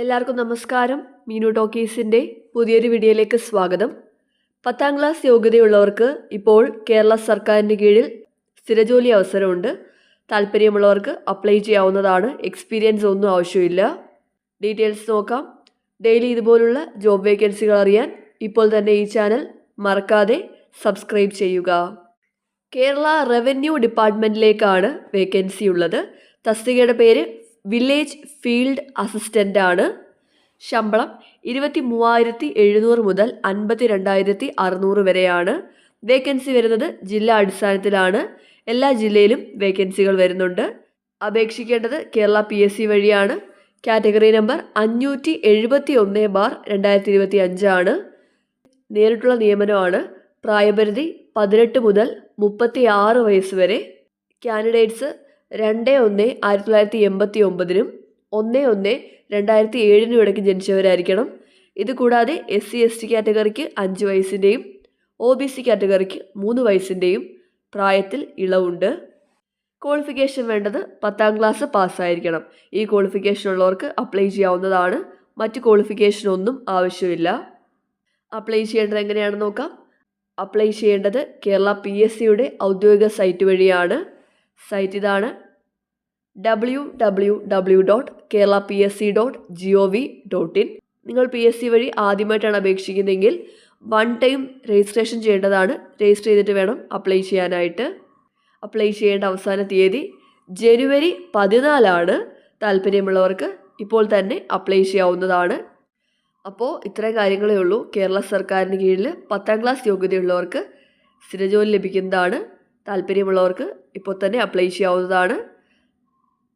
എല്ലാവർക്കും നമസ്കാരം. മീനു ടോക്കീസിന്റെ പുതിയൊരു വീഡിയോയിലേക്ക് സ്വാഗതം. പത്താം ക്ലാസ് യോഗ്യതയുള്ളവർക്ക് ഇപ്പോൾ കേരള സർക്കാരിന്റെ കീഴിൽ സ്ഥിരജോലി അവസരമുണ്ട്. താല്പര്യമുള്ളവർക്ക് അപ്ലൈ ചെയ്യാവുന്നതാണ്. എക്സ്പീരിയൻസ് ഒന്നും ആവശ്യമില്ല. ഡീറ്റെയിൽസ് നോക്കാം. ഡെയിലി ഇതുപോലുള്ള ജോബ് വേക്കൻസികൾ അറിയാൻ ഇപ്പോൾ തന്നെ ഈ ചാനൽ മറക്കാതെ സബ്സ്ക്രൈബ് ചെയ്യുക. കേരള റവന്യൂ ഡിപ്പാർട്ട്മെന്റിലേക്കാണ് വേക്കൻസി ഉള്ളത്. തസ്തികയുടെ പേര് വില്ലേജ് ഫീൽഡ് അസിസ്റ്റന്റാണ് ശമ്പളം ഇരുപത്തി മൂവായിരത്തി എഴുന്നൂറ് മുതൽ അൻപത്തി രണ്ടായിരത്തി അറുന്നൂറ് വരെയാണ്. വേക്കൻസി വരുന്നത് ജില്ലാ അടിസ്ഥാനത്തിലാണ്. എല്ലാ ജില്ലയിലും വേക്കൻസികൾ വരുന്നുണ്ട്. അപേക്ഷിക്കേണ്ടത് കേരള പി എസ് സി വഴിയാണ്. കാറ്റഗറി നമ്പർ അഞ്ഞൂറ്റി എഴുപത്തി ഒന്ന് ബാർ രണ്ടായിരത്തി ഇരുപത്തി അഞ്ചാണ് നേരിട്ടുള്ള നിയമനമാണ്. പ്രായപരിധി പതിനെട്ട് മുതൽ മുപ്പത്തി ആറ് വയസ്സ് വരെ. കാൻഡിഡേറ്റ്സ് രണ്ട് ഒന്ന് ആയിരത്തി തൊള്ളായിരത്തി എൺപത്തി ഒമ്പതിനും ഒന്ന് ഒന്ന് രണ്ടായിരത്തി ഏഴിനും ഇടയ്ക്ക് ജനിച്ചവരായിരിക്കണം. ഇത് കൂടാതെ എസ് സി എസ് ടി കാറ്റഗറിക്ക് അഞ്ച് വയസ്സിന്റെയും ഒ ബി സി കാറ്റഗറിക്ക് മൂന്ന് വയസ്സിന്റെയും പ്രായത്തിൽ ഇളവുണ്ട്. ക്വാളിഫിക്കേഷൻ വേണ്ടത് പത്താം ക്ലാസ് പാസ്സായിരിക്കണം. ഈ ക്വാളിഫിക്കേഷൻ ഉള്ളവർക്ക് അപ്ലൈ ചെയ്യാവുന്നതാണ്. മറ്റ് ക്വാളിഫിക്കേഷൻ ഒന്നും ആവശ്യമില്ല. അപ്ലൈ ചെയ്യേണ്ടത് എങ്ങനെയാണെന്ന് നോക്കാം. അപ്ലൈ ചെയ്യേണ്ടത് കേരള പി എസ് സിയുടെ ഔദ്യോഗിക സൈറ്റ് വഴിയാണ്. സൈറ്റ് ഇതാണ് W W W dot Kerala P S C dot G O V dot in നിങ്ങൾ പി എസ് സി വഴി ആദ്യമായിട്ടാണ് അപേക്ഷിക്കുന്നതെങ്കിൽ വൺ ടൈം രജിസ്ട്രേഷൻ ചെയ്യേണ്ടതാണ്. രജിസ്റ്റർ ചെയ്തിട്ട് വേണം അപ്ലൈ ചെയ്യാനായിട്ട്. അപ്ലൈ ചെയ്യേണ്ട അവസാന തീയതി ജനുവരി പതിനാലാണ്. താല്പര്യമുള്ളവർക്ക് ഇപ്പോൾ തന്നെ അപ്ലൈ ചെയ്യാവുന്നതാണ്. അപ്പോൾ ഇത്രയും കാര്യങ്ങളേ ഉള്ളൂ. കേരള സർക്കാരിന് കീഴിൽ പത്താം ക്ലാസ് യോഗ്യതയുള്ളവർക്ക് സ്ഥിരജോലി ലഭിക്കുന്നതാണ്. താല്പര്യമുള്ളവർക്ക് ഇപ്പോൾ തന്നെ അപ്ലൈ ചെയ്യാവുന്നതാണ്.